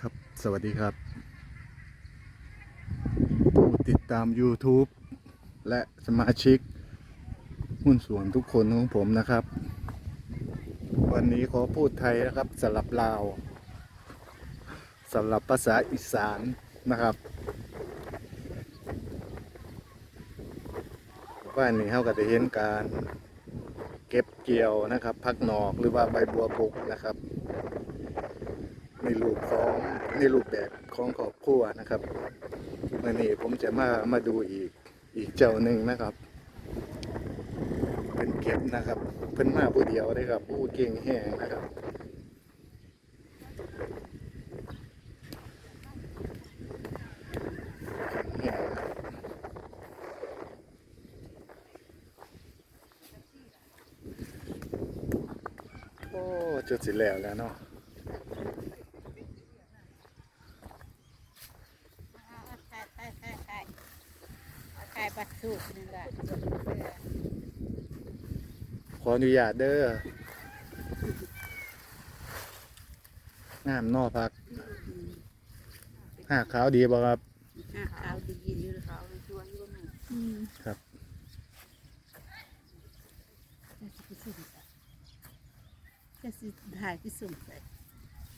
ครับ สวัสดีครับ ผู้ติดตาม YouTube และสมาชิก หุ้นส่วนทุกคนของผมนะครับ วันนี้ขอพูดไทยนะครับสลับลาวสลับภาษาอีสานนะครับว่านนี้เขาก็จะเห็นการ เก็บเกี่ยวนะครับ พักหนอกหรือว่าใบบัวบกนะครับ ในรูปของในรูปแบบของครอบครัวนะครับวันนี้ผมจะมามาดูอีกอีกเจ้าหนึ่งนะครับ เป็นเก็บนะครับเพิ่นมาผู้เดียวเลยครับผู้เก่งแห้งนะครับโอ้จุดสิแล้วแล้วเนาะ ขายขายขายขาย ขายปลาสูบนี่แหละขออนุญาตเด้องามนอพักหากขาวดีบ่ครับห้าขาวดีอยู่เขาชวนอยู่นี่อืมครับจะสิถ่ายที่สุ่มใส่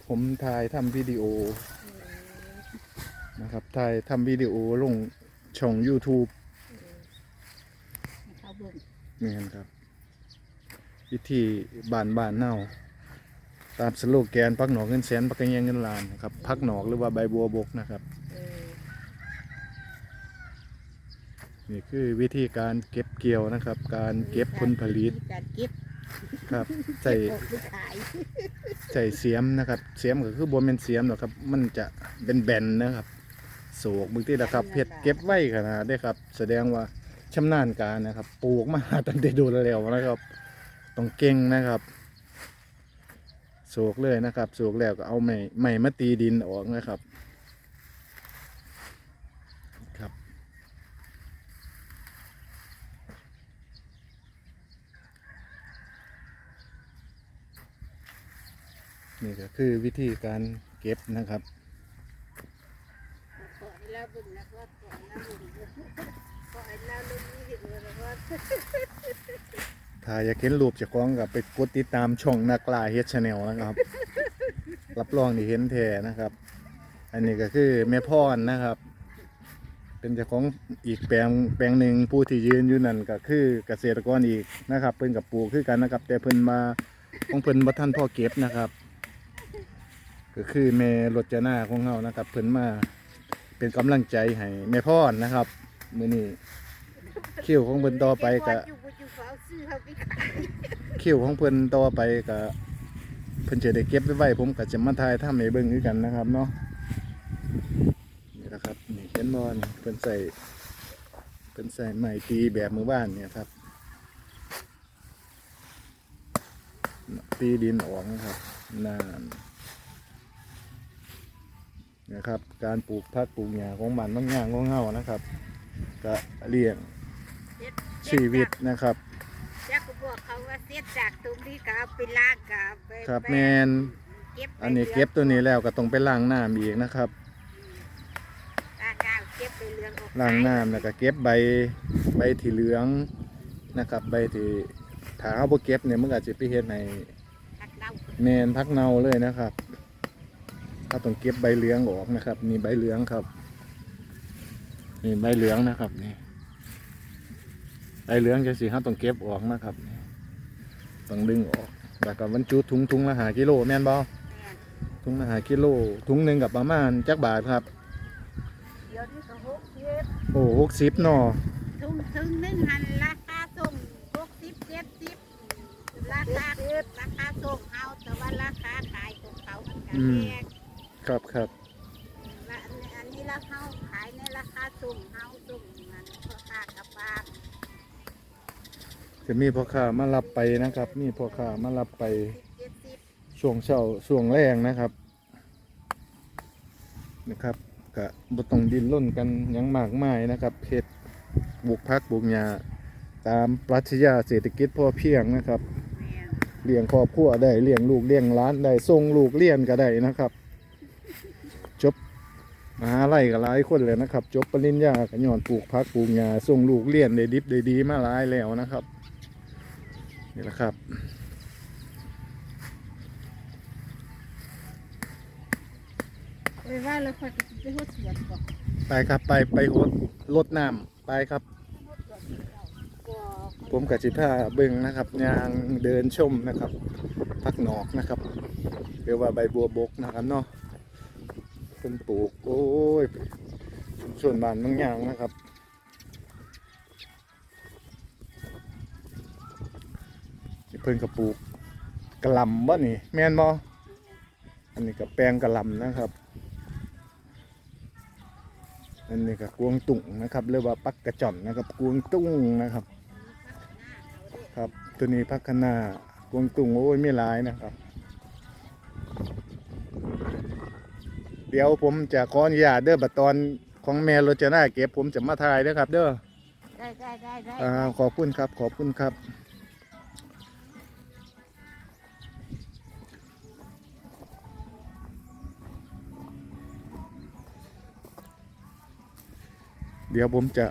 ผมถ่ายทำวิดีโอนะครับถ่ายทำวิดีโอลงช่อง YouTube ให้ เขาเบิ่งนี่นครับวิธีบ้านบ้านเน่า ตามสโลแกนพักหนอกเงินแสนพักกระเงียงเงินล้านนะครับพักหนอกหรือว่าใบบัวบกนะครับ เออนี่คือวิธีการเก็บเกี่ยวนะครับ การเก็บผลผลิตการเก็บครับใส่ออกหรือขายใส่เสียมนะครับ เสียมก็คือบนเป็นเสียมหรอกครับ มันจะเป็นแบนๆนะครับโศกมือที่นะครับเพชรเก็บไว้ขนาดได้ครับ แสดงว่า ชำนาญการนะครับ ปลูกมาตั้งแต่ดูแล้วนะครับต้องเก่งนะครับโศกเลยนะครับโศกแล้วก็เอาไม้ไม้มาตีดินออกนะครับครับ นี่ก็คือวิธีการเก็บนะครับ ถ่ายนะว่าถ้าอยากเห็นรูปเจ้าของกับไปกดติดตามช่องนักล่าเฮดชาแนลนะครับ รับรองที่เห็นแท้นะครับ อันนี้ก็คือแม่พ่อนนะครับ เป็นเจ้าของอีกแปลงแปลงหนึ่งผู้ที่ยืนอยู่นั่นก็คือเกษตรกรอีกนะครับ เพิ่นกับปลูกคือกันนะครับ แต่เพิ่นมาของเพิ่นบ่ทันพ่อเก็บนะครับ ก็คือแม่รจนาของเฮานะครับ เพิ่นมาเป็นกำลังใจให้แม่พ่อนนะครับ มื้อนี้คิวของเพิ่นต่อไปก็อยู่บ่อยู่เขาซื้อเขาไปขายคิวของเพิ่นต่อไปก็เพิ่นจะได้เก็บไว้ไว้ผมก็จะมาถ่ายทำให้เบิ่งคือกันนะครับเนาะนี่นะครับนี่เห็นบ่นี่เพิ่นใส่เพิ่นใส่ไม้ตีแบบมือบ้านเนี่ยครับตีดินออกนะครับนานนะครับ การปลูกผักปลูกหญ้าของบ้านบางอย่างของเฮานะครับ ก็เลี้ยงเฮ็ดชีวิตนะครับจักก็บอกเขาว่าเสียจากตรงที่ก็เอาไปล้างก็เอาไปครับไปแมนเก็บไปอันนี้เก็บตัวนี้แล้วก็ต้องไปล้างน้ำอีกนะครับล้างน้ำเก็บไปเรื่องออกล้างน้ำแล้วก็เก็บใบใบที่เหลืองนะครับ ใบที่ถ้าเอาบ่เก็บเนี่ยมันก็จะไปเฮ็ดในผักเน่าแมนพักเนาเลยนะครับถ้าต้องเก็บใบเหลืองออกนะครับนี่ใบเหลืองครับ นี่ใบเหลืองนะครับนี่ใบเหลืองจะสิเราต้องเก็บออกนะครับนี่ต้องดึงออกแล้วก็บรรจุถุงถุงละหากิโลแม่นบ่แม่นถุงละหากิโลถุงหนึ่งกับประมาณจักบาทครับเดี๋ยวนี้ก็หกสิบโอ้หกสิบเนาะทุ่งถึงหนึ่งหันราคาส่งหกสิบเจ็ดสิบราคาราคาส่งเอาแต่ว่าราคาขายของเขามันก็แพงครับครับ และอันนี้อันนี้ราคาขายในราคาส่งเอาส่งมันราคากระปาง จะมีพ่อค้ามารับไปนะครับ มีพ่อค้ามารับไปช่วงเช้าช่วงแรงนะครับ นะครับกะบต้องดินร่นกันยังมากมายนะครับเฮ็ดบุกพักบุกหญ้าตามปรัชญาเศรษฐกิจพอเพียงนะครับเลี้ยงครอบครัวได้เลี้ยงลูกเลี้ยงล้านได้ส่งลูกเรียนก็ได้นะครับมหาไล่กับหลายคนเลยนะครับ จบปริญญาก็ย้อนปลูกพักปลูกหญ้าส่งลูกเรียนได้ดิบได้ดีมาหลายแล้วนะครับ นี่แหละครับ ไปว่าแล้วค่อยก็สิไปฮดสวนบ่ไปครับไปไปโหดรดน้ำไปครับบ่ผมกับจิพาเบิ่งนะครับยางเดินชมนะครับพักหนอกนะครับหรือว่าใบบัวบกนะครับเนาะเป็นปลูกโอ้ยชุมชนบ้านบางอย่างนะครับ เพิ่นกับปลูกกระหลำบ่นี่ แม่นบ่อันนี้กับแปลงกระหลำนะครับอันนี้กับกวงตุ่งนะครับหรือว่าปักกระจ่อนนะครับกวงตุ้งนะครับ ครับตัวนี้พักคณากวงตุงโอ้ยไม่ร้ายนะครับ เดี๋ยวผมจะขออนุญาตเด้อบัดตอนของแม่รจนาเก็บผมจะมาถ่ายเด้อครับ เด้อได้ได้ได้ได้อ่าขอบคุณครับ ขอบคุณครับ เดี๋ยวผมจะ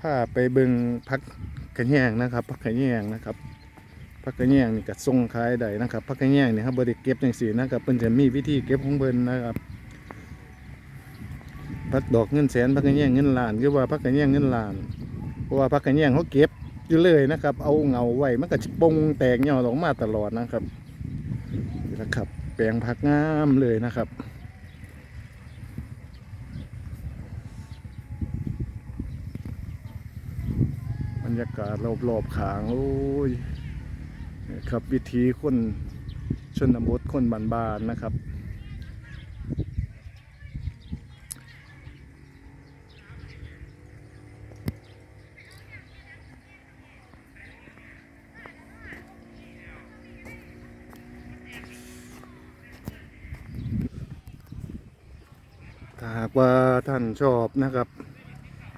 พาไปเบิงพักกระแยงนะครับพักกระแยงนะครับพักกระแยงนี่ก็ส่งขายได้นะครับพักกระแยงนี่ครับบริเก็บอย่างสีนะครับเพิ่นจะมีวิธีเก็บของเพิ่นนะครับพักดอกเงินแสนพักกระแยงเงินล้านหรือว่าพักกระแยงเงินล้านเพราะว่าพักกระแยงเขาเก็บอยู่เลยนะครับ เอาเงาไว้มันก็จะปงแตกยอดออกมาตลอดนะครับนะครับ แปลงผักงามเลยนะครับ บรร ยากาศรอบๆขางโอ้ยครับวิธีคนชนบทคนบ้านๆนะครับถ้าหากว่าท่านชอบนะครับ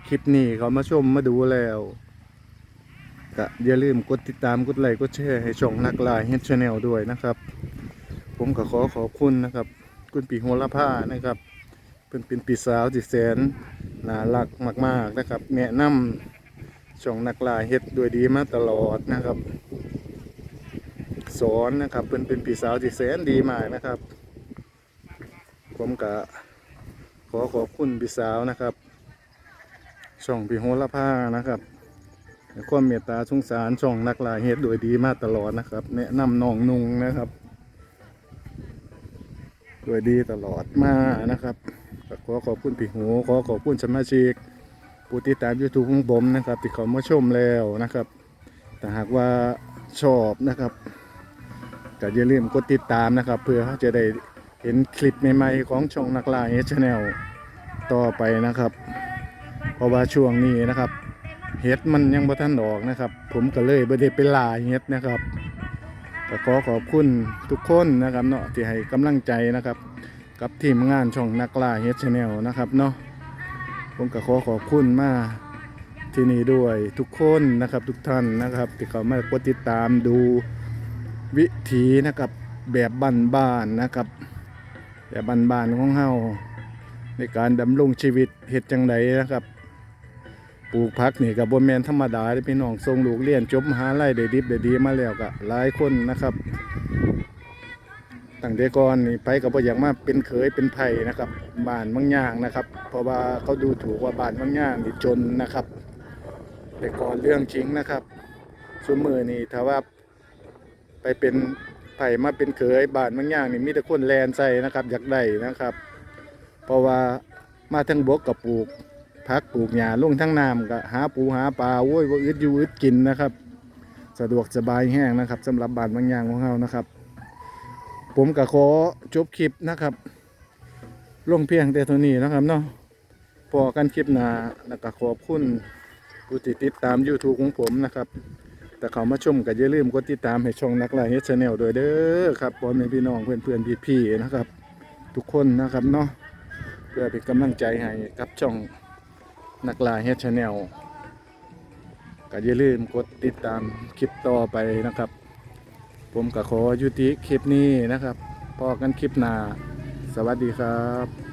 คลิปนี้เขามาชมมาดูแล้ว ก็อย่าลืมกดติดตามกดไลค์กดแชร์ให้ช่องนักลายเฮดชาแนลด้วยนะครับ ผมก็ขอขอบคุณนะครับ คุณปีโหระผ้านะครับเป็นเป็นปีสาวที่แสนน่ารักมาก ๆนะครับแนะนำช่องนักลายเฮ็ดด้วยดีมาตลอดนะครับ สอนนะครับเป็นเป็นปีสาวที่แสนดีมากนะครับ ผมก็ขอขอบคุณปีสาวนะครับ ช่องพี่โหระผ้านะครับ ความเมตตาสงสารช่องนักลายเฮ็ดโดยดีมาตลอดนะครับ แนะนำน้องนุงนะครับโดยดีตลอดมานะครับขอขอบคุณพี่โหขอขอบคุณสมาชิกผู้ติดตามยูทูบของผมนะครับ ที่เขามาชมแล้วนะครับแต่หากว่าชอบนะครับก็อย่าลืมกดติดตามนะครับ เพื่อจะได้เห็นคลิปใหม่ๆของช่องนักลายเฮ็ดชาแนลต่อไปนะครับ เพราะว่าช่วงนี้นะครับ เห็ดมันยังบ่ทันออกนะครับ ผมก็เลยบ่ได้ไปล่าเห็ดนะครับก็ขอขอบคุณทุกคนนะครับเนาะที่ให้กำลังใจนะครับ กับทีมงานช่องนักล่าเฮ็ดชาแนลนะครับเนาะผมก็ขอขอบคุณมาที่นี่ด้วยทุกคนนะครับทุกท่านนะครับ ที่เขามากดติดตามดูวิถีนะครับแบบบ้านๆนะครับ แบบบ้านๆของเฮาในการดำรงชีวิตเฮ็ดจังไดนะครับ ปลูกผักนี่กับบนแมนธรรมดาเด้พี่น้องส่งลูกเรียนจบมหาลัยได้ดิบได้ดีมาแล้วก็หลายคนนะครับตั้งแต่ก่อนนี่ไปกับบ่อยากมาเป็นเขยเป็นไผ่นะครับบ้านบางย่างนะครับ เพราะว่าเขาดูถูกว่าบ้านบางย่างนี่จนนะครับ แต่ก่อนเรื่องจริงนะครับส่วนมือนี่ถ้าว่าไปเป็นไผ่มาเป็นเขยบ้านบางย่างนี่มีแต่คนแลนใส่นะครับอยากได้นะครับ เพราะว่ามาทั้งบกกับปลูก พักปลูกหญ้าลงทั้งน้ำก็หาปูหาปลาโว้ยว่าอึดอยู่อึดกินนะครับ สะดวกสบายแห้งนะครับสำหรับบ้านบางอย่างของเรานะครับ ผมก็ขอจบคลิปนะครับ ลงเพียงแต่เท่านี้นะครับเนาะพอกันคลิปหน้าแล้วก็ขอบคุณผู้ที่ติดตาม YouTube ของผมนะครับ แต่เขามาชมก็อย่าลืมกดติดตามให้ช่องนักไลฟ์เฮชแนลด้วยเด้อครับพ่อแม่พี่น้องเพื่อนเพื่อนพี่พี่นะครับ ทุกคนนะครับเนาะเพื่อเป็นกำลังใจให้กับช่อง นักลาเฮดชาแนลก็อย่าลืมกดติดตามคลิปต่อไปนะครับ ผมก็ขอยุติคลิปนี้นะครับพอกันคลิปหน้า สวัสดีครับ